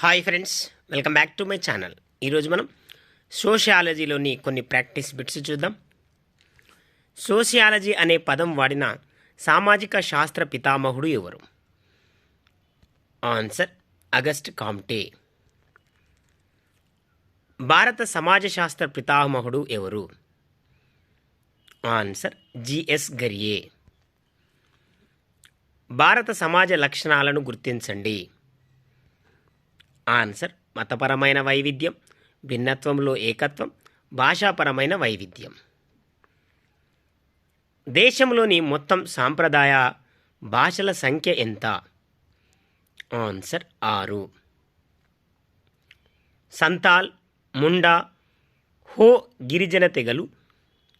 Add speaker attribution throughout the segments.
Speaker 1: Hi friends welcome back to my channel. ఈరోజు మనం సోషియాలజీలోని కొన్ని ప్రాక్టీస్ బిట్స్ చూద్దాం. సోషియాలజీ అనే పదం వాడిన సామాజిక శాస్త్ర పితామహుడు ఎవరు? ఆన్సర్ అగస్ట్ కామ్టే భారత సమాజ శాస్త్ర పితామహుడు ఎవరు? ఆన్సర్ జిఎస్ గరియే. భారత సమాజ లక్షణాలను గుర్తించండి. ఆన్సర్ మతపరమైన వైవిధ్యం భిన్నత్వంలో ఏకత్వం భాషాపరమైన వైవిధ్యం. దేశంలోని మొత్తం సాంప్రదాయ భాషల సంఖ్య ఎంత? ఆన్సర్ ఆరు. సంతాల్ ముండా హో గిరిజన తెగలు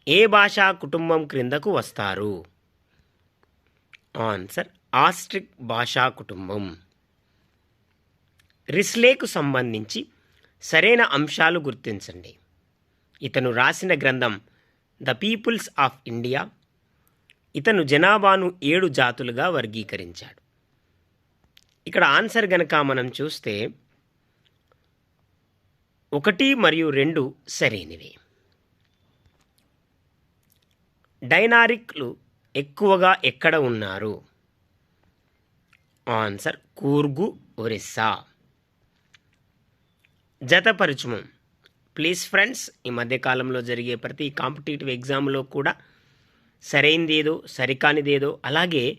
Speaker 1: ఏ భాషా కుటుంబం క్రిందకు వస్తారు? ఆన్సర్ ఆస్ట్రిక్ భాషా కుటుంబం. రిస్లేకు సంబంధించి సరైన అంశాలు గుర్తించండి. ఇతను రాసిన గ్రంథం ద పీపుల్స్ ఆఫ్ ఇండియా. ఇతను జనాభాను ఏడు జాతులుగా వర్గీకరించాడు. ఇక్కడ ఆన్సర్ గనక మనం చూస్తే ఒకటి మరియు రెండు సరైనవి. డైనారిక్లు ఎక్కువగా ఎక్కడ ఉన్నారు? ఆన్సర్ కూర్గు ఒరిస్సా. జతపరచుము. ప్లీజ్ ఫ్రెండ్స్ ఈ మధ్యకాలంలో జరిగే ప్రతి కాంపిటేటివ్ ఎగ్జామ్లో కూడా సరైనది ఏదో సరికానిదేదో అలాగే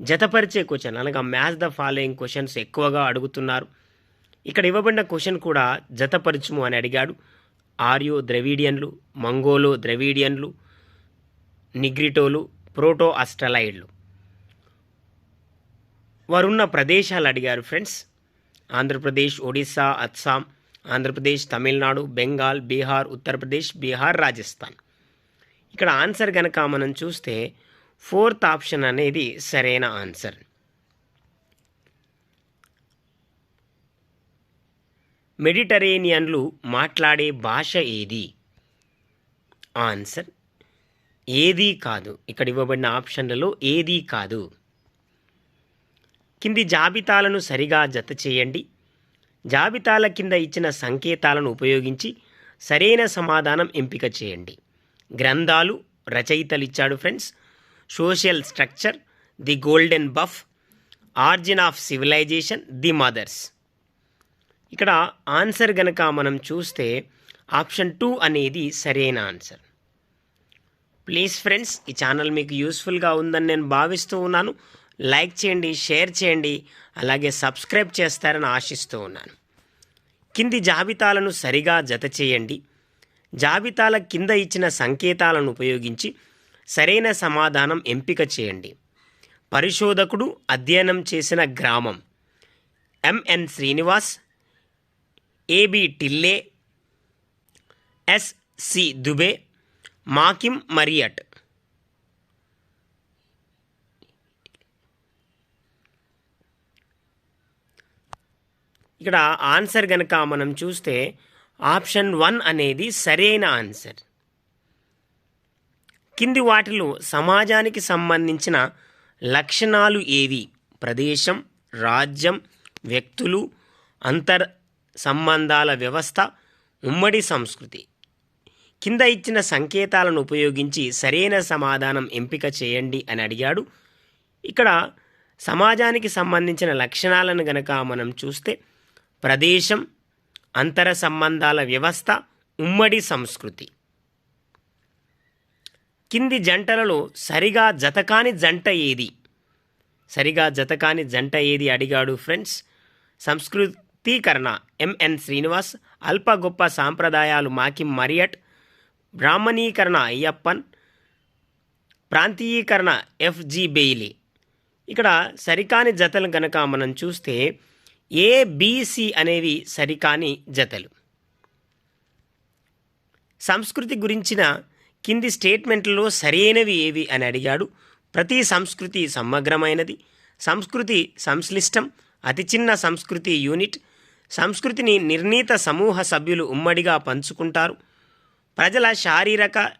Speaker 1: జతపరిచే క్వశ్చన్ అనగా మ్యాథ్స్ ద ఫాలోయింగ్ క్వశ్చన్స్ ఎక్కువగా అడుగుతున్నారు. ఇక్కడ ఇవ్వబడిన క్వశ్చన్ కూడా జతపరచుము అని అడిగాడు. ఆర్యో ద్రవీడియన్లు మంగోలో ద్రవీడియన్లు నిగ్రిటోలు ప్రోటో అస్ట్రలైడ్లు వారున్న ప్రదేశాలు అడిగారు ఫ్రెండ్స్ ఆంధ్రప్రదేశ్ ఒడిస్సా అస్సాం ఆంధ్రప్రదేశ్ తమిళనాడు బెంగాల్ బీహార్ ఉత్తరప్రదేశ్ బీహార్ రాజస్థాన్. ఇక్కడ ఆన్సర్ కనుక మనం చూస్తే ఫోర్త్ ఆప్షన్ అనేది సరైన ఆన్సర్. మెడిటరేనియన్లు మాట్లాడే భాష ఏది? ఆన్సర్ ఏదీ కాదు. ఇక్కడ ఇవ్వబడిన ఆప్షన్లలో ఏదీ కాదు. కింది జాబితాలను సరిగా జత చేయండి. జాబితాల కింద ఇచ్చిన సంకేతాలను ఉపయోగించి సరైన సమాధానం ఎంపిక చేయండి. గ్రంథాలు రచయితలు ఇచ్చాడు friends. Social structure the golden bough origin of civilisation the mothers. ఇక్కడ ఆన్సర్ గనక మనం చూస్తే ఆప్షన్ టూ అనేది సరైన ఆన్సర్. ప్లీజ్ ఫ్రెండ్స్ ఈ ఛానల్ మీకు యూస్ఫుల్గా ఉందని నేను భావిస్తూ ఉన్నాను. లైక్ చేయండి షేర్ చేయండి అలాగే సబ్స్క్రైబ్ చేస్తారని ఆశిస్తూ ఉన్నాను. కింది జాబితాలను సరిగా జత చేయండి. జాబితాల కింద ఇచ్చిన సంకేతాలను ఉపయోగించి సరైన సమాధానం ఎంపిక చేయండి. పరిశోధకుడు అధ్యయనం చేసిన గ్రామం. M N Srinivas A B టిల్లే S C Dube McKim Marriott. ఇక్కడ ఆన్సర్ కనుక మనం చూస్తే ఆప్షన్ వన్ అనేది సరైన ఆన్సర్. కింది వాటిలో సమాజానికి సంబంధించిన లక్షణాలు ఏవి? ప్రదేశం రాజ్యం వ్యక్తులు అంతర్ సంబంధాల వ్యవస్థ ఉమ్మడి సంస్కృతి. కింద ఇచ్చిన సంకేతాలను ఉపయోగించి సరైన సమాధానం ఎంపిక చేయండి అని అడిగాడు. ఇక్కడ సమాజానికి సంబంధించిన లక్షణాలను గనక మనం చూస్తే ప్రదేశం అంతర సంబంధాల వ్యవస్థ ఉమ్మడి సంస్కృతి. కింది జంటలలో సరిగా జతకాని జంట ఏది? సరిగా జతకాని జంట ఏది అడిగాడు ఫ్రెండ్స్? సంస్కృతీకరణ ఎంఎన్ శ్రీనివాస్ అల్ప గొప్ప సాంప్రదాయాలు మాకిం మరియట్ బ్రాహ్మణీకరణ అయ్యప్పన్ ప్రాంతీయీకరణ ఎఫ్జి బెయిలీ. ఇక్కడ సరికాని జతలు కనుక మనం చూస్తే ఏబిసి అనేవి సరికాని జతలు. సంస్కృతి గురించిన కింది స్టేట్మెంట్లలో సరైనవి ఏవి అని అడిగాడు. ప్రతి సంస్కృతి సమగ్రమైనది. సంస్కృతి సంశ్లిష్టం అతి చిన్న సంస్కృతి యూనిట్. సంస్కృతిని నిర్ణీత సమూహ సభ్యులు ఉమ్మడిగా పంచుకుంటారు. ప్రజల శారీరక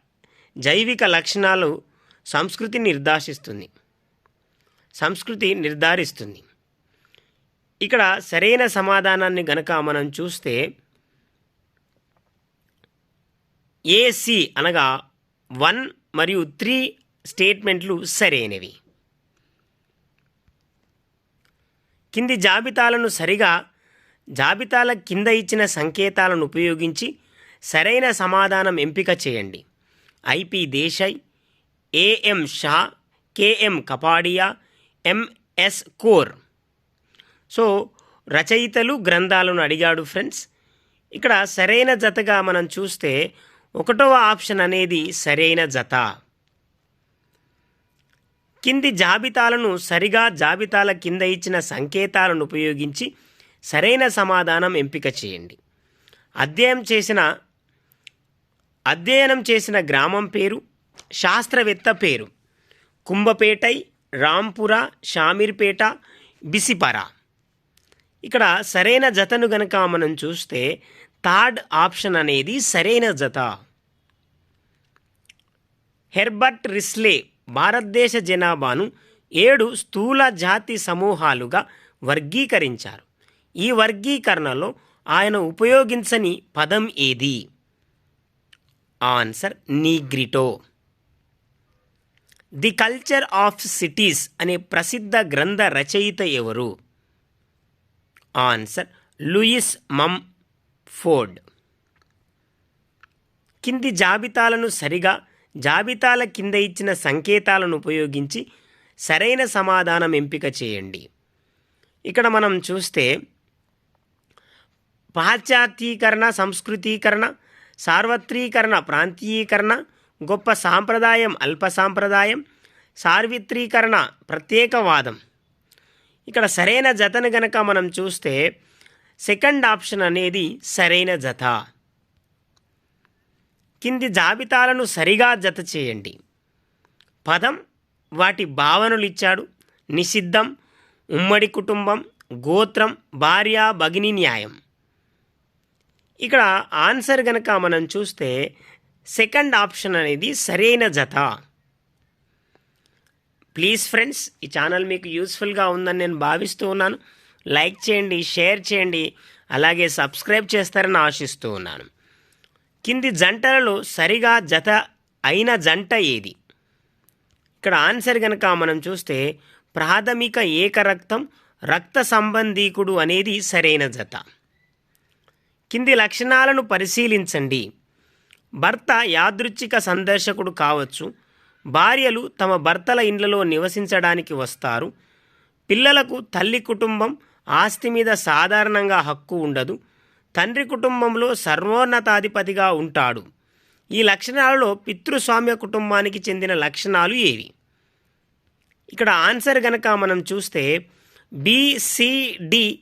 Speaker 1: జైవిక లక్షణాలు సంస్కృతిని నిర్దేశిస్తుంది సంస్కృతి నిర్ధారిస్తుంది. ఇక్కడ సరైన సమాధానాన్ని గనక మనం చూస్తే ఏసి అనగా వన్ మరియు త్రీ స్టేట్మెంట్లు సరైనవి. కింది జాబితాలను సరిగా జాబితాల కింద ఇచ్చిన సంకేతాలను ఉపయోగించి సరైన సమాధానం ఎంపిక చేయండి. I P Desai A M Shah K M Kapadia M S Gore. So రచయితలు గ్రంథాలను అడిగాడు ఫ్రెండ్స్. ఇక్కడ సరైన జతగా మనం చూస్తే ఒకటవ ఆప్షన్ అనేది సరైన జత. కింది జాబితాలను సరిగా జాబితాల కింద ఇచ్చిన సంకేతాలను ఉపయోగించి సరైన సమాధానం ఎంపిక చేయండి. అధ్యయనం చేసిన అధ్యయనం చేసిన గ్రామం పేరు శాస్త్రవేత్త పేరు. కుంభపేటై రాంపుర షామీర్పేట బిసిపర. ఇక్కడ సరైన జతను గనక మనం చూస్తే థర్డ్ ఆప్షన్ అనేది సరైన జత. హెర్బర్ట్ రిస్లే భారతదేశ జనాభాను ఏడు స్థూల జాతి సమూహాలుగా వర్గీకరించారు. ఈ వర్గీకరణలో ఆయన ఉపయోగించని పదం ఏది? Answer Negrito. The culture of cities అనే ప్రసిద్ధ గ్రంథ రచయిత ఎవరు? Answer Lewis Mumford. కింది జాబితాలను సరిగా జాబితాల కింద ఇచ్చిన సంకేతాలను ఉపయోగించి సరైన సమాధానం ఎంపిక చేయండి. ఇక్కడ మనం చూస్తే పాశ్చాత్యీకరణ సంస్కృతీకరణ సార్వత్రీకరణ ప్రాంతీయీకరణ గొప్ప సాంప్రదాయం అల్ప సాంప్రదాయం సార్వత్రీకరణ ప్రత్యేకవాదం. ఇక్కడ సరైన జతను గనక మనం చూస్తే సెకండ్ ఆప్షన్ అనేది సరైన జత. కింది జాబితాలను సరిగా జత చేయండి. పదం వాటి భావనలు ఇచ్చాడు. నిషిద్ధం ఉమ్మడి కుటుంబం గోత్రం భార్య భగిని న్యాయం. ఇక్కడ ఆన్సర్ గనక మనం చూస్తే సెకండ్ ఆప్షన్ అనేది సరైన జత. ప్లీజ్ ఫ్రెండ్స్ ఈ ఛానల్ మీకు యూస్ఫుల్గా ఉందని నేను భావిస్తూ ఉన్నాను. లైక్ చేయండి షేర్ చేయండి అలాగే సబ్స్క్రైబ్ చేస్తారని ఆశిస్తూ ఉన్నాను. కింది జంటలలో సరిగా జత అయిన జంట ఏది? ఇక్కడ ఆన్సర్ కనుక మనం చూస్తే ప్రాథమిక ఏకరక్తం రక్త సంబంధీకుడు అనేది సరైన జత. కింది లక్షణాలను పరిశీలించండి. భర్త యాదృచ్ఛిక సందర్శకుడు కావచ్చు భార్యలు తమ భర్తల ఇండ్లలో నివసించడానికి వస్తారు. పిల్లలకు తల్లి కుటుంబం ఆస్తి మీద సాధారణంగా హక్కు ఉండదు. తండ్రి కుటుంబంలో సర్వోన్నతాధిపతిగా ఉంటాడు. ఈ లక్షణాలలో పితృస్వామ్య కుటుంబానికి చెందిన లక్షణాలు ఏవి? ఇక్కడ ఆన్సర్ గనక మనం చూస్తే బిసిడి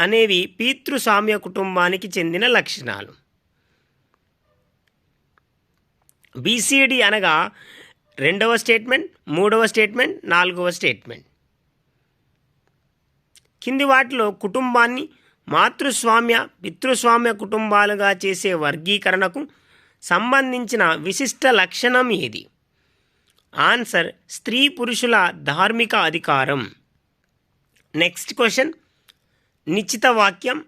Speaker 1: అనేవి పితృస్వామ్య కుటుంబానికి చెందిన లక్షణాలు. బీసీడి అనగా రెండవ స్టేట్మెంట్ మూడవ స్టేట్మెంట్ నాలుగవ స్టేట్మెంట్. కింది వాటిలో కుటుంబాన్ని మాతృస్వామ్య పితృస్వామ్య కుటుంబాలుగా చేసే వర్గీకరణకు సంబంధించిన విశిష్ట లక్షణం ఏది? ఆన్సర్ స్త్రీ పురుషుల ధార్మిక అధికారం. నెక్స్ట్ క్వశ్చన్ నిశ్చిత వాక్యం.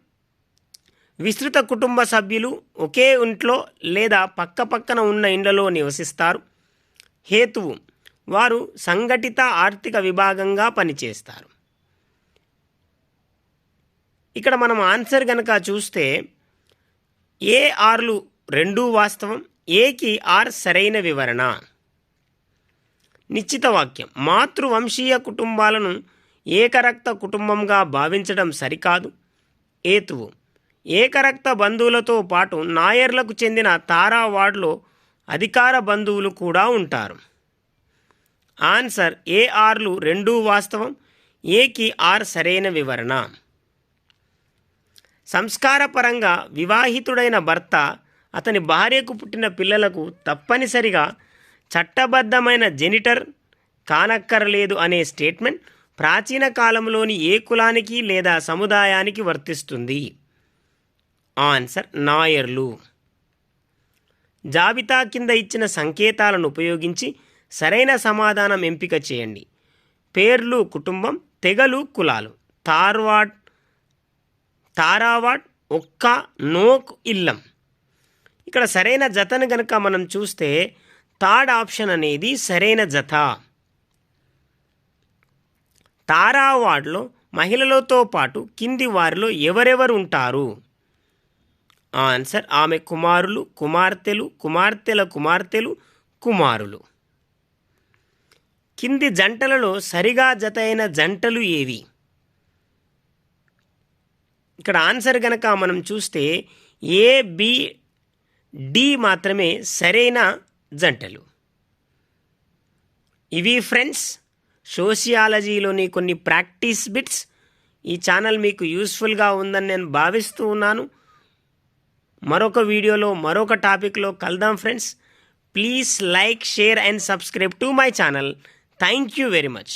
Speaker 1: విస్తృత కుటుంబ సభ్యులు ఒకే ఇంట్లో లేదా పక్కపక్కన ఉన్న ఇండ్లలో నివసిస్తారు. హేతువు. వారు సంఘటిత ఆర్థిక విభాగంగా పనిచేస్తారు. ఇక్కడ మనం ఆన్సర్ కనుక చూస్తే ఏ ఆర్లు రెండూ వాస్తవం ఏకి ఆర్ సరైన వివరణ. నిశ్చిత వాక్యం. మాతృవంశీయ కుటుంబాలను ఏకరక్త కుటుంబంగా భావించడం సరికాదు. ఏతువు ఏకరక్త బంధువులతో పాటు నాయర్లకు చెందిన తారా వార్డులో అధికార బంధువులు కూడా ఉంటారు. ఆన్సర్ ఏ ఆర్లు రెండూ వాస్తవం ఏకి ఆర్ సరైన వివరణ. సంస్కారపరంగా వివాహితుడైన భర్త అతని భార్యకు పుట్టిన పిల్లలకు తప్పనిసరిగా చట్టబద్ధమైన జెనిటర్ కానక్కరలేదు అనే స్టేట్మెంట్ ప్రాచీన కాలంలోని ఏ కులానికి లేదా సముదాయానికి వర్తిస్తుంది. ఆన్సర్ నాయర్లు. జాబితా కింద ఇచ్చిన సంకేతాలను ఉపయోగించి సరైన సమాధానం ఎంపిక చేయండి. పేర్లు కుటుంబం తెగలు కులాలు. తార్వాడ్ తారావాడ్ ఒక్క నోక్ ఇల్లం. ఇక్కడ సరైన జతను కనుక మనం చూస్తే థర్డ్ ఆప్షన్ అనేది సరైన జత. తారావాడ్లో మహిళలతో పాటు కింది వారిలో ఎవరెవరు ఉంటారు? ఆన్సర్ ఆమె కుమారులు కుమార్తెలు కుమార్తెల కుమార్తెలు కుమారులు. కింది జంటలలో సరిగా జత అయిన జంటలు ఏవి? ఇక్కడ ఆన్సర్ కనుక మనం చూస్తే ఏ బి డి మాత్రమే సరైన జంటలు. ఇవి ఫ్రెండ్స్ సోషియాలజీలోని కొన్ని ప్రాక్టీస్ బిట్స్. ఈ ఛానల్ మీకు యూస్ఫుల్గా ఉందని నేను భావిస్తూ ఉన్నాను. మరొక వీడియోలో మరొక టాపిక్లో కలుద్దాం friends. Please like share and subscribe to my channel. Thank you very much.